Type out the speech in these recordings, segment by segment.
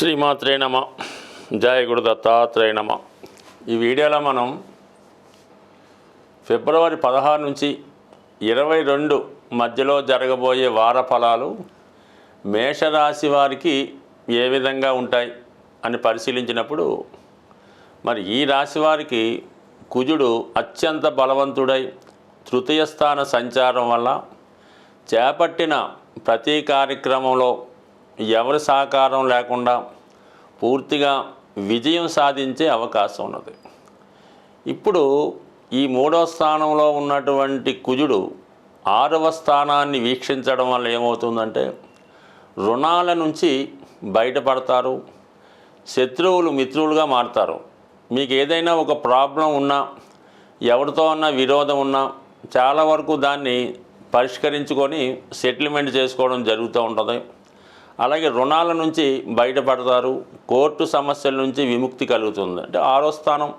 శ్రీమాత్రే నమ. జయ గురు దత్తాత్రేయ నమ. ఈ వీడియోలో మనం ఫిబ్రవరి పదహారు నుంచి ఇరవై రెండు మధ్యలో జరగబోయే వార ఫలాలు మేషరాశి వారికి ఏ విధంగా ఉంటాయి అని పరిశీలించినప్పుడు మరి ఈ రాశి వారికి కుజుడు అత్యంత బలవంతుడై తృతీయ స్థాన సంచారం వల్ల చేపట్టిన ప్రతి కార్యక్రమంలో ఎవరి సహకారం లేకుండా పూర్తిగా విజయం సాధించే అవకాశం ఉన్నది. ఇప్పుడు ఈ మూడవ స్థానంలో ఉన్నటువంటి కుజుడు ఆరవ స్థానాన్ని వీక్షించడం వల్ల ఏమవుతుందంటే రుణాల నుంచి బయటపడతారు శత్రువులు మిత్రులుగా మారుతారు. మీకు ఏదైనా ఒక ప్రాబ్లం ఉన్నా ఎవరితో అన్న విరోధం ఉన్నా చాలా వరకు దాన్ని పరిష్కరించుకొని సెటిల్మెంట్ చేసుకోవడం జరుగుతూ ఉంటుంది. అలాగే రుణాల నుంచి బయటపడతారు కోర్టు సమస్యల నుంచి విముక్తి కలుగుతుంది. అంటే ఆరో స్థానం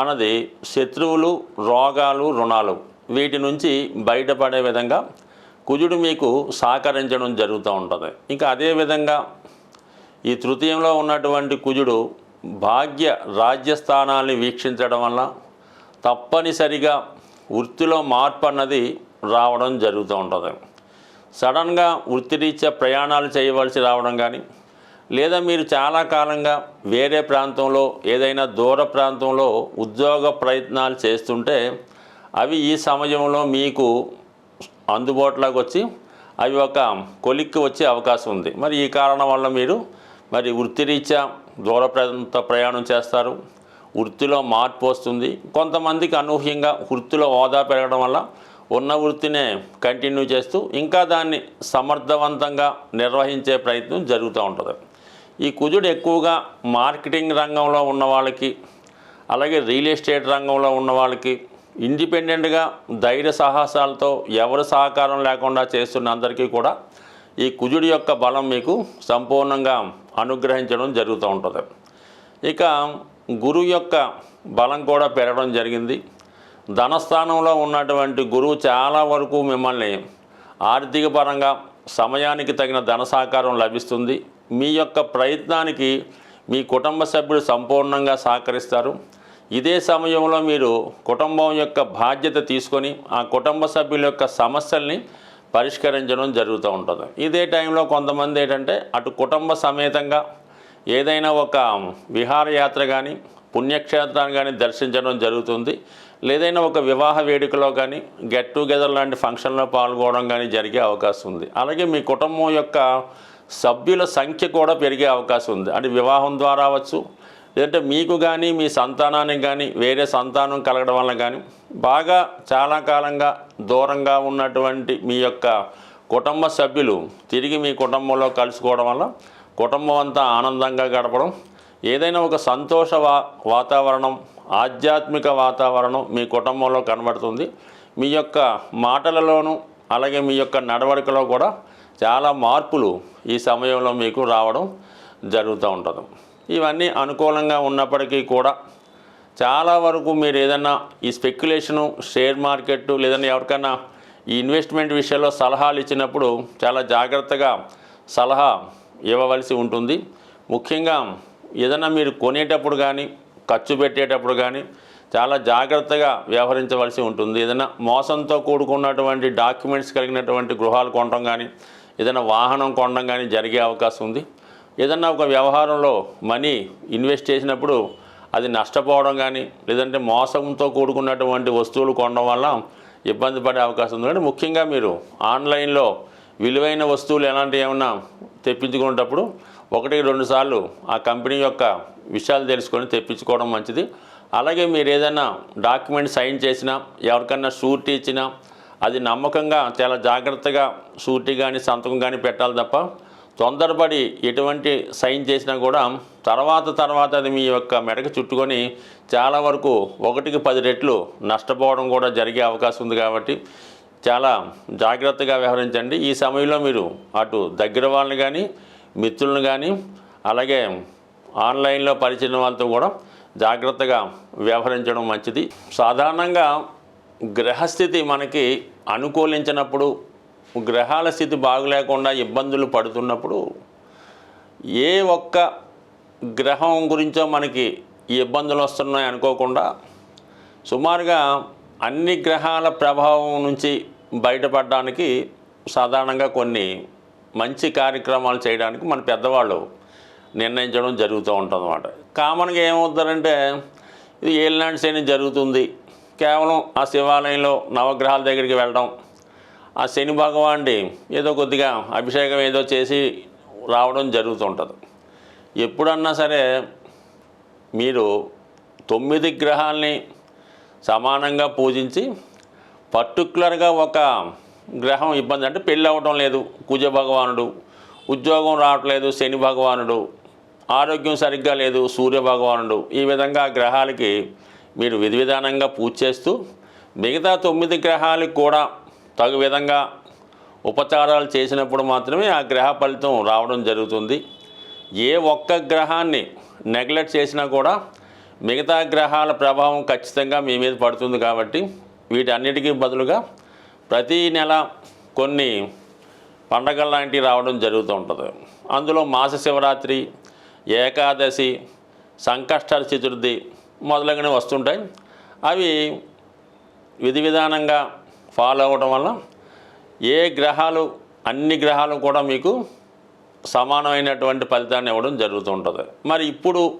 అన్నది శత్రువులు రోగాలు రుణాలు వీటి నుంచి బయటపడే విధంగా కుజుడు మీకు సహకరించడం జరుగుతూ ఉంటుంది. ఇంకా అదేవిధంగా ఈ తృతీయంలో ఉన్నటువంటి కుజుడు భాగ్య రాజ్యస్థానాన్ని వీక్షించడం వల్ల తప్పనిసరిగా వృత్తిలో మార్పు అన్నది రావడం జరుగుతూ ఉంటుంది. సడన్గా వృత్తిరీత్యా ప్రయాణాలు చేయవలసి రావడం కానీ లేదా మీరు చాలా కాలంగా వేరే ప్రాంతంలో ఏదైనా దూర ప్రాంతంలో ఉద్యోగ ప్రయత్నాలు చేస్తుంటే అవి ఈ సమయంలో మీకు అందుబాటులోకి వచ్చి అవి ఒక కొలిక్కి వచ్చే అవకాశం ఉంది. మరి ఈ కారణం వల్ల మీరు మరి వృత్తిరీత్యా దూర ప్రాంత ప్రయాణం చేస్తారు. వృత్తిలో మార్పు వస్తుంది. కొంతమందికి అనూహ్యంగా వృత్తిలో హోదా పెరగడం వల్ల ఉన్న వృత్తినే కంటిన్యూ చేస్తూ ఇంకా దాన్ని సమర్థవంతంగా నిర్వహించే ప్రయత్నం జరుగుతూ ఉంటుంది. ఈ కుజుడు ఎక్కువగా మార్కెటింగ్ రంగంలో ఉన్న వాళ్ళకి అలాగే రియల్ ఎస్టేట్ రంగంలో ఉన్న వాళ్ళకి ఇండిపెండెంట్గా ధైర్య సాహసాలతో ఎవరి సహకారం లేకుండా చేస్తున్న అందరికీ కూడా ఈ కుజుడి యొక్క బలం మీకు సంపూర్ణంగా అనుగ్రహించడం జరుగుతూ ఉంటుంది. ఇక గురువు యొక్క బలం కూడా పెరగడం జరిగింది. ధనస్థానంలో ఉన్నటువంటి గురువు చాలా వరకు మిమ్మల్ని ఆర్థిక పరంగా సమయానికి తగిన ధన సహకారం లభిస్తుంది. మీ యొక్క ప్రయత్నానికి మీ కుటుంబ సభ్యులు సంపూర్ణంగా సహకరిస్తారు. ఇదే సమయంలో మీరు కుటుంబం యొక్క బాధ్యత తీసుకొని ఆ కుటుంబ సభ్యుల యొక్క సమస్యల్ని పరిష్కరించడం జరుగుతూ ఉంటుంది. ఇదే టైంలో కొంతమంది ఏంటంటే అటు కుటుంబ సమేతంగా ఏదైనా ఒక విహారయాత్ర కానీ పుణ్యక్షేత్రాన్ని కానీ దర్శించడం జరుగుతుంది. లేదైనా ఒక వివాహ వేడుకలో కానీ గెట్ టుగెదర్ లాంటి ఫంక్షన్లో పాల్గొనడం కానీ జరిగే అవకాశం ఉంది. అలాగే మీ కుటుంబం యొక్క సభ్యుల సంఖ్య కూడా పెరిగే అవకాశం ఉంది. అంటే వివాహం ద్వారా అవ్వచ్చు లేదంటే మీకు కానీ మీ సంతానానికి కానీ వేరే సంతానం కలగడం వల్ల కానీ బాగా చాలా కాలంగా దూరంగా ఉన్నటువంటి మీ యొక్క కుటుంబ సభ్యులు తిరిగి మీ కుటుంబంలో కలుసుకోవడం వల్ల కుటుంబం అంతా ఆనందంగా గడపడం ఏదైనా ఒక సంతోష వా వాతావరణం ఆధ్యాత్మిక వాతావరణం మీ కుటుంబంలో కనబడుతుంది. మీ యొక్క మాటలలోనూ అలాగే మీ యొక్క నడవడికలో కూడా చాలా మార్పులు ఈ సమయంలో మీకు రావడం జరుగుతూ ఉంటుంది. ఇవన్నీ అనుకూలంగా ఉన్నప్పటికీ కూడా చాలా వరకు మీరు ఏదన్నా ఈ స్పెక్యులేషను షేర్ మార్కెట్ లేదన్నా ఎవరికైనా ఈ ఇన్వెస్ట్మెంట్ విషయంలో సలహాలు ఇచ్చినప్పుడు చాలా జాగ్రత్తగా సలహా ఇవ్వవలసి ఉంటుంది. ముఖ్యంగా ఏదైనా మీరు కొనేటప్పుడు కానీ ఖర్చు పెట్టేటప్పుడు కానీ చాలా జాగ్రత్తగా వ్యవహరించవలసి ఉంటుంది. ఏదైనా మోసంతో కూడుకున్నటువంటి డాక్యుమెంట్స్ కలిగినటువంటి గృహాలు కొనడం కానీ ఏదైనా వాహనం కొనడం కానీ జరిగే అవకాశం ఉంది. ఏదన్నా ఒక వ్యవహారంలో మనీ ఇన్వెస్ట్ చేసినప్పుడు అది నష్టపోవడం కానీ లేదంటే మోసంతో కూడుకున్నటువంటి వస్తువులు కొనడం వల్ల ఇబ్బంది పడే అవకాశం ఉంది. కానీ ముఖ్యంగా మీరు ఆన్లైన్లో విలువైన వస్తువులు ఎలాంటివి ఏమన్నా తెప్పించుకునేటప్పుడు ఒకటికి రెండు సార్లు ఆ కంపెనీ యొక్క విషయాలు తెలుసుకొని తెప్పించుకోవడం మంచిది. అలాగే మీరు ఏదైనా డాక్యుమెంట్ సైన్ చేసినా ఎవరికన్నా షూరిటీ ఇచ్చినా అది నమ్మకంగా చాలా జాగ్రత్తగా షూరిటీ కానీ సంతకం కానీ పెట్టాలి తప్ప తొందరపడి ఎటువంటి సైన్ చేసినా కూడా తర్వాత తర్వాత అది మీ యొక్క మెడకు చుట్టుకొని చాలా వరకు ఒకటికి పది రెట్లు నష్టపోవడం కూడా జరిగే అవకాశం ఉంది కాబట్టి చాలా జాగ్రత్తగా వ్యవహరించండి. ఈ సమయంలో మీరు అటు దగ్గర వాళ్ళని కానీ మిత్రులను కానీ అలాగే ఆన్లైన్లో పరిచయం వాళ్ళతో కూడా జాగ్రత్తగా వ్యవహరించడం మంచిది. సాధారణంగా గ్రహస్థితి మనకి అనుకూలించినప్పుడు గ్రహాల స్థితి బాగులేకుండా ఇబ్బందులు పడుతున్నప్పుడు ఏ ఒక్క గ్రహం గురించో మనకి ఈ ఇబ్బందులు వస్తున్నాయి అనుకోకుండా సుమారుగా అన్ని గ్రహాల ప్రభావం నుంచి బయటపడడానికి సాధారణంగా కొన్ని మంచి కార్యక్రమాలు చేయడానికి మన పెద్దవాళ్ళు నిర్ణయించడం జరుగుతూ ఉంటుంది అన్నమాట కామన్గా ఏమవుతారంటే ఇది ఏలినాటి శని జరుగుతుంది. కేవలం ఆ శివాలయంలో నవగ్రహాల దగ్గరికి వెళ్ళడం ఆ శని భగవాన్ని ఏదో కొద్దిగా అభిషేకం ఏదో చేసి రావడం జరుగుతుంటుంది ఎప్పుడన్నా సరే మీరు తొమ్మిది గ్రహాల్ని సమానంగా పూజించి పర్టికులర్గా ఒక గ్రహం ఇబ్బంది అంటే పెళ్ళి అవ్వటం లేదు. కుజ భగవానుడు. ఉద్యోగం రావట్లేదు శని భగవానుడు. ఆరోగ్యం సరిగ్గా లేదు సూర్య భగవానుడు. ఈ విధంగా గ్రహాలకి మీరు విధి విధానంగా పూజ చేస్తూ మిగతా తొమ్మిది గ్రహాలకు కూడా తగు విధంగా ఉపచారాలు చేసినప్పుడు మాత్రమే ఆ గ్రహ ఫలితం రావడం జరుగుతుంది. ఏ ఒక్క గ్రహాన్ని నెగ్లెక్ట్ చేసినా కూడా మిగతా గ్రహాల ప్రభావం ఖచ్చితంగా మీ మీద పడుతుంది కాబట్టి వీటన్నిటికీ బదులుగా ప్రతీ నెల కొన్ని పండగలు లాంటివి రావడం జరుగుతూ ఉంటుంది. అందులో మాస శివరాత్రి ఏకాదశి సంకష్ట చతుర్థి మొదలగునే వస్తుంటాయి. అవి విధి విధానంగా ఫాలో అవ్వడం వల్ల ఏ గ్రహాలు అన్ని గ్రహాలు కూడా మీకు సమానమైనటువంటి ఫలితాన్ని ఇవ్వడం జరుగుతూ ఉంటుంది. మరి ఇప్పుడు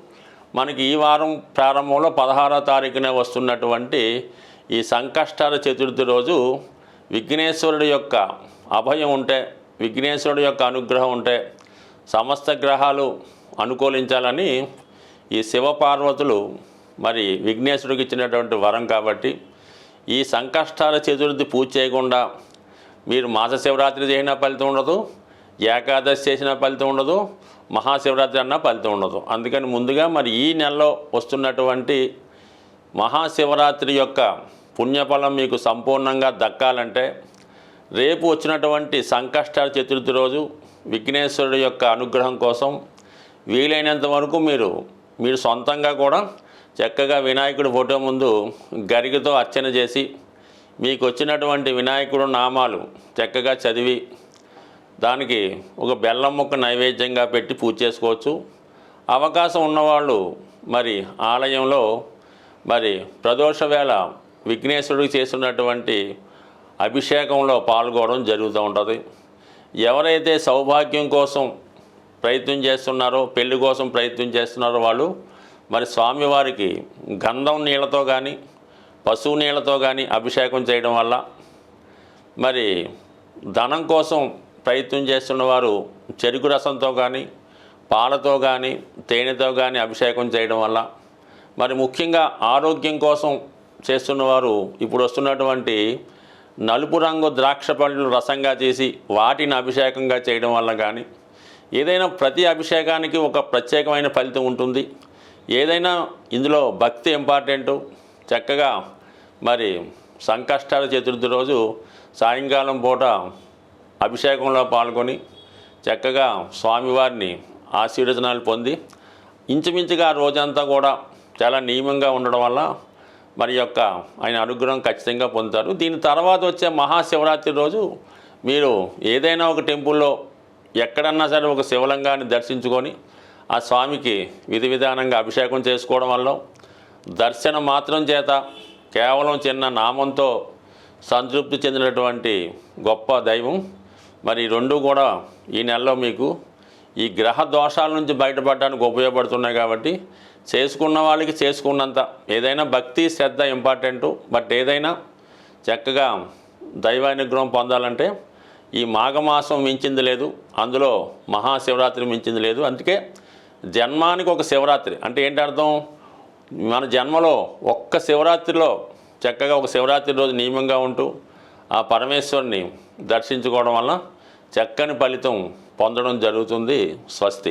మనకి ఈ వారం ప్రారంభంలో పదహారో తారీఖునే వస్తున్నటువంటి ఈ సంకష్టాల చతుర్థి రోజు విఘ్నేశ్వరుడి యొక్క అభయం ఉంటే విఘ్నేశ్వరుడి యొక్క అనుగ్రహం ఉంటే సమస్త గ్రహాలు అనుకూలించాలని ఈ శివపార్వతులు మరి విఘ్నేశ్వరుడికి ఇచ్చినటువంటి వరం కాబట్టి ఈ సంకష్టాల చతుర్థి పూజ చేయకుండా మీరు మాస శివరాత్రి చేసిన ఫలితం ఉండదు ఏకాదశి చేసిన ఫలితం ఉండదు మహాశివరాత్రి అన్న ఫలితం ఉండదు. అందుకని ముందుగా మరి ఈ నెలలో వస్తున్నటువంటి మహాశివరాత్రి యొక్క పుణ్యఫలం మీకు సంపూర్ణంగా దక్కాలంటే రేపు వచ్చినటువంటి సంకష్టాల చతుర్థి రోజు విఘ్నేశ్వరుడు యొక్క అనుగ్రహం కోసం వీలైనంత వరకు మీరు మీరు సొంతంగా కూడా చక్కగా వినాయకుడి ఫోటో ముందు గరికతో అర్చన చేసి మీకు వచ్చినటువంటి వినాయకుడు నామాలు చక్కగా చదివి దానికి ఒక బెల్లం ముక్క నైవేద్యంగా పెట్టి పూజ చేసుకోవచ్చు. అవకాశం ఉన్నవాళ్ళు మరి ఆలయంలో మరి ప్రదోష వేళ విఘ్నేశ్వరుడికి చేస్తున్నటువంటి అభిషేకంలో పాల్గొనడం జరుగుతూ ఉంటుంది. ఎవరైతే సౌభాగ్యం కోసం ప్రయత్నం చేస్తున్నారో పెళ్ళి కోసం ప్రయత్నం చేస్తున్నారో వాళ్ళు మరి స్వామివారికి గంధం నీళ్ళతో కానీ పశువు నీళ్ళతో కానీ అభిషేకం చేయడం వల్ల మరి ధనం కోసం ప్రయత్నం చేస్తున్న వారు చెరుకు రసంతో కానీ పాలతో కానీ తేనెతో కానీ అభిషేకం చేయడం వల్ల మరి ముఖ్యంగా ఆరోగ్యం కోసం చేస్తున్నవారు ఇప్పుడు వస్తున్నటువంటి నలుపు రంగు ద్రాక్ష పళ్ళు రసంగా చేసి వాటిని అభిషేకంగా చేయడం వల్ల కానీ ఏదైనా ప్రతి అభిషేకానికి ఒక ప్రత్యేకమైన ఫలితం ఉంటుంది. ఏదైనా ఇందులో భక్తి ఇంపార్టెంటు చక్కగా మరి సంకష్టాల చతుర్థి రోజు సాయంకాలం పూట అభిషేకంలో పాల్గొని చక్కగా స్వామివారిని ఆశీర్వచనాలు పొంది ఇంచుమించుగా రోజంతా కూడా చాలా నియమంగా ఉండడం వల్ల మరి యొక్క ఆయన అనుగ్రహం ఖచ్చితంగా పొందుతారు. దీని తర్వాత వచ్చే మహాశివరాత్రి రోజు మీరు ఏదైనా ఒక టెంపుల్లో ఎక్కడన్నా సరే ఒక శివలింగాన్ని దర్శించుకొని ఆ స్వామికి విధి విధానంగా అభిషేకం చేసుకోవడం వల్ల దర్శనం మాత్రం చేత కేవలం చిన్న నామంతో సంతృప్తి చెందినటువంటి గొప్ప దైవం. మరి రెండు కూడా ఈ నెలలో మీకు ఈ గ్రహ దోషాల నుంచి బయటపడడానికి ఉపయోగపడుతున్నాయి కాబట్టి చేసుకున్న వాళ్ళకి చేసుకున్నంత. ఏదైనా భక్తి శ్రద్ధ ఇంపార్టెంటు. బట్ ఏదైనా చక్కగా దైవానుగ్రహం పొందాలంటే ఈ మాఘమాసం మించింది లేదు. అందులో మహాశివరాత్రి మించింది లేదు. అందుకే జన్మానికి ఒక శివరాత్రి. అంటే ఏంటి అర్థం? మన జన్మలో ఒక్క శివరాత్రిలో చక్కగా ఒక శివరాత్రి రోజు నియమంగా ఉంటూ ఆ పరమేశ్వరుని దర్శించుకోవడం వల్ల చక్కని ఫలితం పొందడం జరుగుతుంది స్వస్తి.